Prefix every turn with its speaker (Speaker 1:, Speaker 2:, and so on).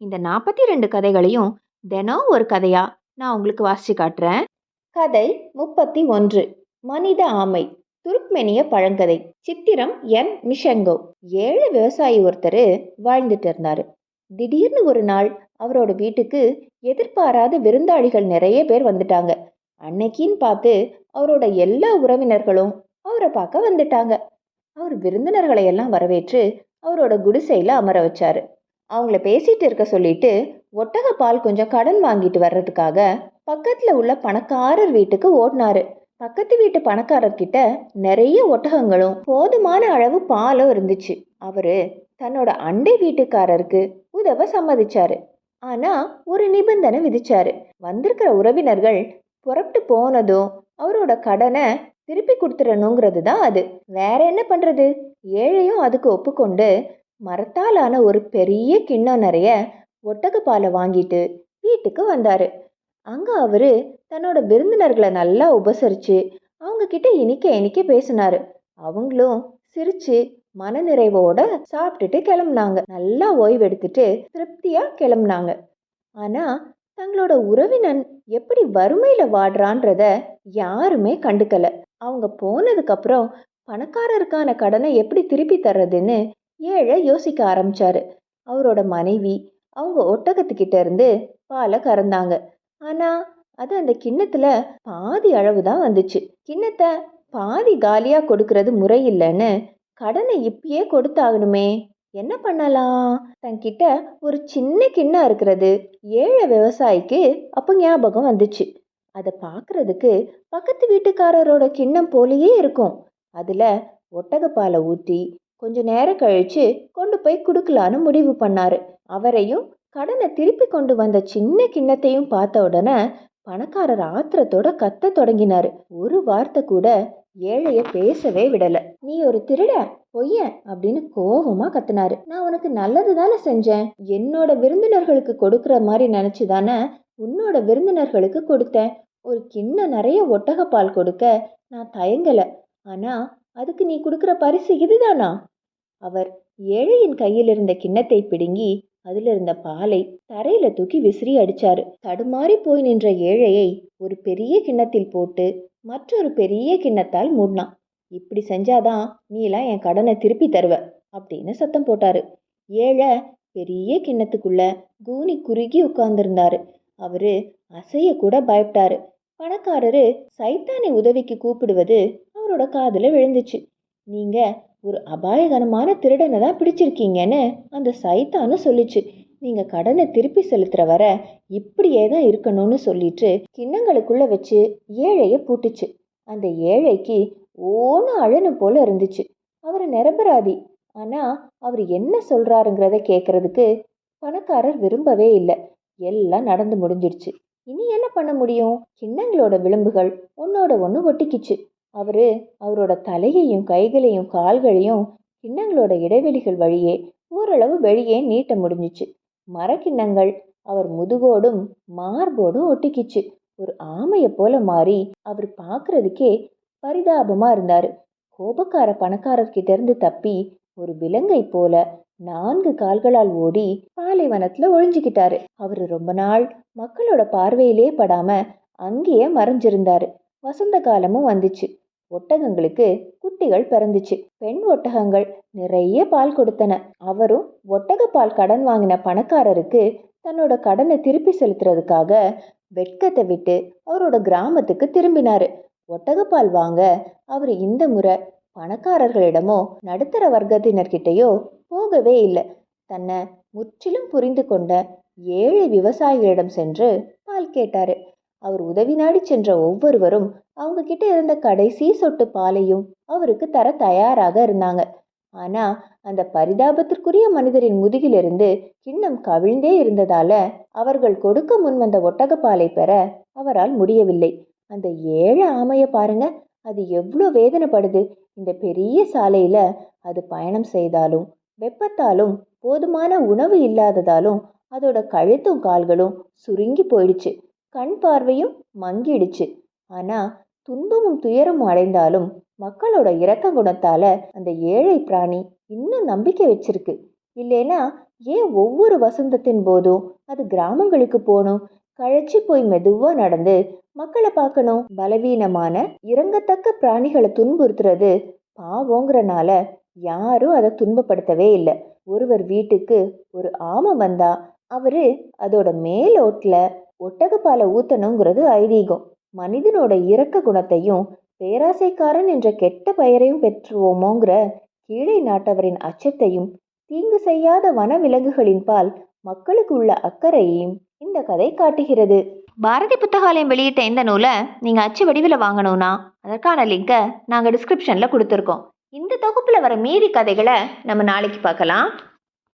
Speaker 1: இந்த நாற்பத்தி ரெண்டு கதைகளையும் தினம் ஒரு கதையா நான் உங்களுக்கு வாசிச்சு காட்டுறேன். கதை முப்பத்தி ஒன்று மனித ஆமை. துருக்மெனிய பழங்கதை. சித்திரம் என் மிஷங்கோ. ஏழு விவசாயி ஒருத்தர் வாழ்ந்துட்டு இருந்தாரு. திடீர்னு ஒரு நாள் அவரோட வீட்டுக்கு எதிர்பாராத விருந்தாளிகள் நிறைய பேர் வந்துட்டாங்க. அன்னைக்கின்னு பார்த்து அவரோட எல்லா உறவினர்களும் அவரை பார்க்க வந்துட்டாங்க. அவர் விருந்தினர்களை எல்லாம் வரவேற்று அவரோட குடிசையில் அமர வச்சாரு. அவங்கள பேசிட்டு இருக்க சொல்லிட்டு ஒட்டக பால் கொஞ்சம் கடன் வாங்கிட்டு வர்றதுக்காக பக்கத்துல உள்ள பணக்காரர் வீட்டுக்கு ஓடினாரு. பக்கத்து வீட்டு பணக்காரர்கிட்ட நிறைய ஒட்டகங்களும் போதுமான அளவு பாலும் இருந்துச்சு. அவரு தன்னோட அண்டை வீட்டுக்காரருக்கு உதவ சம்மதிச்சாரு. ஆனா ஒரு நிபந்தனை விதிச்சாரு. வந்திருக்கிற உறவினர்கள் புறப்பட்டு போனதும் அவரோட கடனை திருப்பி கொடுத்துடணுங்கிறது தான் அது. வேற என்ன பண்றது? ஏழையும் அதுக்கு ஒப்புக்கொண்டு மரத்தாலான ஒரு பெரிய கிண்ணம் நிறைய ஒட்டகப்பாலை வாங்கிட்டு வீட்டுக்கு வந்தாரு. அங்க அவரு தன்னோட விருந்தினர்களை நல்லா உபசரிச்சு அவங்க கிட்ட இனிக்க இனிக்க பேசினாரு. அவங்களும் சிரிச்சு மனநிறைவோட சாப்பிட்டுட்டு கிளம்புனாங்க. நல்லா ஓய்வெடுத்துட்டு திருப்தியா கிளம்புனாங்க. ஆனா தங்களோட உறவினன் எப்படி வறுமையில வாடுறான்றத யாருமே கண்டுக்கல. அவங்க போனதுக்கு அப்புறம் பணக்காரருக்கான கடனை எப்படி திருப்பி தர்றதுன்னு ஏழை யோசிக்க ஆரம்பிச்சாரு. அவரோட மனைவி அவங்க ஒட்டகத்துக்கிட்ட இருந்து பாலை கறந்தாங்க. ஆனா அது அந்த கிண்ணத்துல பாதி அளவு தான் வந்துச்சு. கிண்ணத்தை பாதி காலியா கொடுக்கறது முறை இல்லைன்னு கடனை இப்பயே கொடுத்தாகணுமே. என்ன பண்ணலாம்? தன்கிட்ட ஒரு சின்ன கிண்ணம் இருக்கிறது ஏழை விவசாயிக்கு அப்போ ஞாபகம் வந்துச்சு. அதை பார்க்கறதுக்கு பக்கத்து வீட்டுக்காரரோட கிண்ணம் போலயே இருக்கும். அதுல ஒட்டகப்பாலை ஊற்றி கொஞ்ச நேரம் கழிச்சு கொண்டு போய் கொடுக்கலான்னு முடிவு பண்ணாரு. அவரையும் கடனை திருப்பி கொண்டு வந்த சின்ன கிண்ணத்தையும் பார்த்த உடனே பணக்காரர் ஆத்திரத்தோட கத்த தொடங்கினாரு. ஒரு வார்த்தை கூட ஏழைய பேசவே விடல. நீ ஒரு திருட பொய்ய அப்படின்னு கோவமா கத்துனாரு. நான் உனக்கு நல்லது தானே செஞ்சேன். என்னோட விருந்தினர்களுக்கு கொடுக்கற மாதிரி நினைச்சு தானே உன்னோட விருந்தினர்களுக்கு கொடுத்தேன். ஒரு கிண்ணம் நிறைய ஒட்டகப்பால் கொடுக்க நான் தயங்கல. ஆனா அதுக்கு நீ கொடுக்குற பரிசு இதுதானா? அவர் ஏழையின் கையில் இருந்த கிண்ணத்தை பிடுங்கி அதில் இருந்த பாலை தரையில தூக்கி விசிறி அடிச்சாரு. தடுமாறி போய் நின்ற ஏழையை ஒரு பெரிய கிண்ணத்தில் போட்டு மற்றொரு பெரிய கிண்ணத்தால் மூடினான். இப்படி செஞ்சாதான் நீலாம் என் கடனை திருப்பி தருவ அப்படின்னு சத்தம் போட்டாரு. ஏழை பெரிய கிண்ணத்துக்குள்ள கூனி குறுகி உட்கார்ந்திருந்தாரு. அவரு அசைய கூட பயப்பட்டாரு பணக்காரரு சைத்தானை உதவிக்கு கூப்பிடுவது அவரோட காதில் விழுந்துச்சு. நீங்கள் ஒரு அபாயகரமான திருடனை தான் பிடிச்சிருக்கீங்கன்னு அந்த சைத்தானு சொல்லிச்சு. நீங்கள் கடனை திருப்பி செலுத்துகிற வர இப்படியே தான் இருக்கணும்னு சொல்லிட்டு கிண்ணங்களுக்குள்ளே வச்சு ஏழையை பூட்டுச்சு. அந்த ஏழைக்கு ஓன அழனு போல இருந்துச்சு. அவர் நிரபராதி. ஆனால் அவர் என்ன சொல்கிறாருங்கிறத கேட்கறதுக்கு பணக்காரர் விரும்பவே இல்லை. எல்லாம் நடந்து முடிஞ்சிடுச்சு. இனி என்ன பண்ண முடியும்? கிண்ணங்களோட விளிம்புகள் ஒன்னோட ஒன்று ஒட்டிக்கிச்சு. அவரு அவரோட தலையையும் கைகளையும் கால்களையும் கிண்ணங்களோட இடைவெளிகள் வழியே ஓரளவு வெளியே நீட்ட முடிஞ்சிச்சு. மரக்கிண்ணங்கள் அவர் முதுகோடும் மார்போடும் ஒட்டிக்கிச்சு. ஒரு ஆமையை போல மாறி அவர் பார்க்கறதுக்கே பரிதாபமா இருந்தாரு. கோபக்கார பணக்காரர்கிட்ட இருந்து தப்பி ஒரு விலங்கை போல நான்கு கால்களால் ஓடி பாலைவனத்துல ஒழிஞ்சுக்கிட்டாரு அவரு ரொம்ப நாள் மக்களோட பார்வையிலே படாம அங்கேயே மறைஞ்சிருந்தாரு. வசந்த காலமும் வந்துச்சு. ஒட்டகங்களுக்கு குட்டிகள் பிறந்துச்சு. பெண் ஒட்டகங்கள் நிறைய பால் கொடுத்தன. அவரும் ஒட்டக பால் கடன் வாங்கின பணக்காரருக்கு தன்னோட கடனை திருப்பி செலுத்துறதுக்காக வெட்கத்தை விட்டு அவரோட கிராமத்துக்கு திரும்பினாரு. ஒட்டகப்பால் வாங்க அவர் இந்த முறை பணக்காரர்களிடமோ நடுத்தர வர்க்கத்தினர்கிட்டயோ போகவே இல்லை. தன்னை முற்றிலும் புரிந்து கொண்ட ஏழை விவசாயிகளிடம் சென்று பால் கேட்டாரு. அவர் உதவி நாடி சென்ற ஒவ்வொருவரும் அவங்க கிட்ட இருந்த கடைசி சொட்டு பாலையும் அவருக்கு தர தயாராக இருந்தாங்க. ஆனா அந்த பரிதாபத்திற்குரிய மனிதரின் முதுகிலிருந்து கிண்ணம் கவிழ்ந்தே இருந்ததால அவர்கள் கொடுக்க முன்வந்த ஒட்டகப்பாலை பெற அவரால் முடியவில்லை. அந்த ஏழை ஆமைய பாருங்க அது எவ்வளோ வேதனைப்படுது. இந்த பெரிய சாலையில அது பயணம் செய்தாலும் வெப்பத்தாலும் போதுமான உணவு இல்லாததாலும் அதோட கழுத்தும் கால்களும் சுருங்கி போயிடுச்சு. கண் பார்வையும் மங்கிடுச்சு. ஆனா துன்பமும் துயரமும் அடைந்தாலும் மக்களோட இரக்க குணத்தால அந்த ஏழை பிராணி இன்னும் நம்பிக்கை வச்சிருக்கு. இல்லைனா ஏன் ஒவ்வொரு வசந்தத்தின் போதும் அது கிராமங்களுக்கு போகணும்? களைச்சி போய் மெதுவா நடந்து மக்களை பார்க்கணும். பலவீனமான இறங்கத்தக்க பிராணிகளை துன்புறுத்துறது பாவோங்கிறனால யாரும் அதை துன்பப்படுத்தவே இல்லை. ஒருவர் வீட்டுக்கு ஒரு ஆமை வந்தா அவரு அதோட மேலோட்டில் ஒட்டகப்பாலை ஊத்தணுங்கிறது ஐதீகம். மனிதனோட இரக்க குணத்தையும் பேராசைக்காரன் என்ற கெட்ட பெயரையும் பெற்றுவோமோங்கிற கீழே நாட்டவரின் அச்சத்தையும் தீங்கு செய்யாத வனவிலங்குகளின் பால் மக்களுக்கு உள்ள அக்கறையையும் இந்த கதை காட்டுகிறது. பாரதி புத்தகாலயம் வெளியிட்ட இந்த நூலை நீங்கள் அச்சு வடிவில் வாங்கணும்னா அதற்கான லிங்கை நாங்கள் டிஸ்கிரிப்ஷனில் கொடுத்துருக்கோம். இந்த தொகுப்பில் வர மீதி கதைகளை நம்ம நாளைக்கு பார்க்கலாம்.